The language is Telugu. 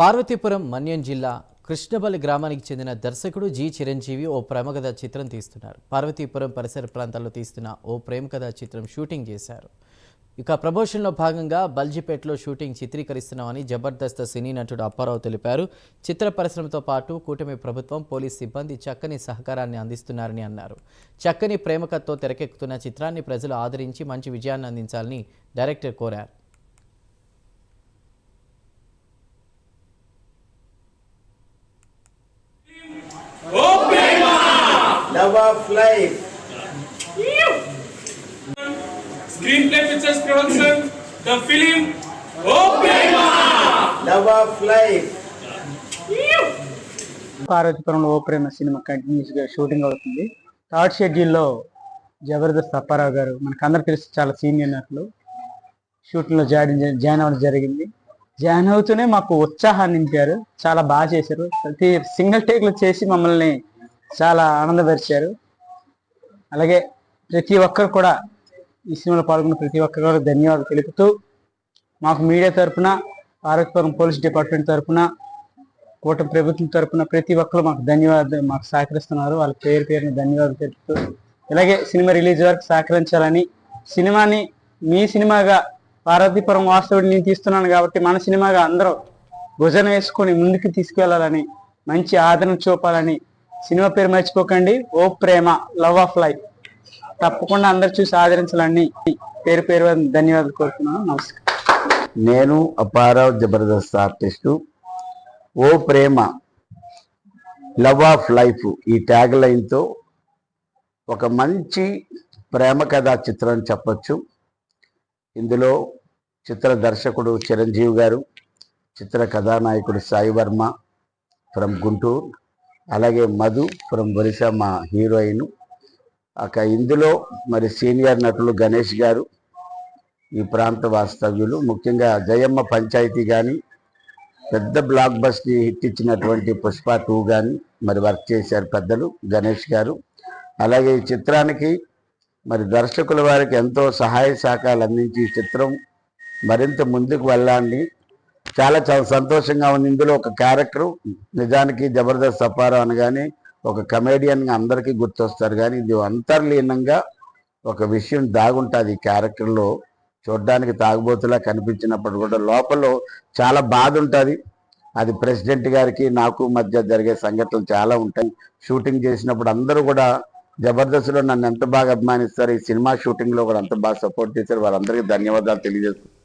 పార్వతీపురం మన్యం జిల్లా కృష్ణపల్లి గ్రామానికి చెందిన దర్శకుడు జి చిరంజీవి ఓ ప్రేమకథ చిత్రం తీస్తున్నారు. పార్వతీపురం పరిసర ప్రాంతాల్లో తీస్తున్న ఓ ప్రేమకథ చిత్రం షూటింగ్ చేశారు. ఇక ప్రమోషన్లో భాగంగా బల్జిపేటలో షూటింగ్ చిత్రీకరిస్తున్నామని జబర్దస్త్ సినీ నటుడు అప్పారావు తెలిపారు. చిత్ర పరిశ్రమతో పాటు కూటమి ప్రభుత్వం పోలీస్ సిబ్బంది చక్కని సహకారాన్ని అందిస్తున్నారని అన్నారు. చక్కని ప్రేమకథతో తెరకెక్కుతున్న చిత్రాన్ని ప్రజలు ఆదరించి మంచి విజయాన్ని అందించాలని డైరెక్టర్ కోరారు. Love of life. Screenplay Pictures Production, the film Open Love of life. పార్వతీపురంలో ఓ ప్రేమ సినిమా కంటిన్యూస్గా షూటింగ్ అవుతుంది. థర్డ్ షెడ్యూల్లో జబర్దస్త్ అప్పారావు గారు మనకు అందరు తెలుసు చాలా సీనియర్ నటులు. షూటింగ్లో జాయిన్ జాయిన్ అవ్వడం జరిగింది. జాయిన్ అవుతూనే మాకు ఉత్సాహాన్ని నింపారు. చాలా బాగా చేశారు. ప్రతి సింగిల్ టేక్లో చేసి మమ్మల్ని చాలా ఆనందపరిచారు. అలాగే ప్రతి ఒక్కరు కూడా ఈ సినిమాలో పాల్గొన్న ప్రతి ఒక్కరు కూడా ధన్యవాదాలు తెలుపుతూ మాకు మీడియా తరపున పార్వతీపురం పోలీస్ డిపార్ట్మెంట్ తరపున కూటమి ప్రభుత్వం తరపున ప్రతి ఒక్కరు మాకు ధన్యవాదాలు మాకు సహకరిస్తున్నారు. వాళ్ళ పేరు పేరుని ధన్యవాదాలు తెలుపుతూ ఇలాగే సినిమా రిలీజ్ వరకు సహకరించాలని సినిమాని మీ సినిమాగా పార్వతీపురం వాస్తవుడిని నేను తీస్తున్నాను కాబట్టి మన సినిమాగా అందరూ భుజన వేసుకొని ముందుకు తీసుకెళ్ళాలని మంచి ఆదరణ చూపాలని సినిమా పేరు మర్చిపోకండి. ఓ ప్రేమ లవ్ ఆఫ్ లైఫ్. తప్పకుండా అందరు చూసి ఆదరించాలని పేరు పేరు ధన్యవాదాలు కోరుతున్నాను. నమస్కారం. నేను అపారావ్ జబర్దస్త్ ఆర్టిస్టు. ఓ ప్రేమ లవ్ ఆఫ్ లైఫ్ ఈ ట్యాగ్ లైన్తో ఒక మంచి ప్రేమ కథా చిత్రం చెప్పచ్చు. చెప్పొచ్చు ఇందులో చిత్ర దర్శకుడు చిరంజీవి గారు చిత్ర కథానాయకుడు సాయి వర్మ ఫ్రమ్ గుంటూరు. అలాగే మధు ఫ్రమ్ ఒరిస్సా మా హీరోయిన్. అక్క ఇందులో మరి సీనియర్ నటులు గణేష్ గారు ఈ ప్రాంత వాస్తవ్యులు. ముఖ్యంగా జయమ్మ పంచాయతీ కానీ పెద్ద బ్లాక్ బస్ని హిట్ ఇచ్చినటువంటి పుష్ప టూ కానీ మరి వర్క్ చేశారు పెద్దలు గణేష్ గారు. అలాగే ఈ చిత్రానికి మరి దర్శకుల వారికి ఎంతో సహాయ సహకారాలు అందించి ఈ చిత్రం మరింత ముందుకు వెళ్ళాలని చాలా చాలా సంతోషంగా ఉంది. ఇందులో ఒక క్యారెక్టర్ నిజానికి జబర్దస్త్ సఫారా అని కానీ ఒక కమేడియన్గా అందరికీ గుర్తొస్తారు. కానీ ఇది అంతర్లీనంగా ఒక విషయం దాగుంటుంది ఈ క్యారెక్టర్లో. చూడడానికి తాగుబోతులా కనిపించినప్పుడు కూడా లోపల చాలా బాధ ఉంటుంది అది ప్రెసిడెంట్ గారికి నాకు మధ్య జరిగే సంఘటనలు చాలా ఉంటాయి. షూటింగ్ చేసినప్పుడు అందరూ కూడా జబర్దస్త్లో నన్ను ఎంత బాగా అభిమానిస్తారు ఈ సినిమా షూటింగ్లో కూడా అంత బాగా సపోర్ట్ చేశారు. వారందరికీ ధన్యవాదాలు తెలియజేస్తారు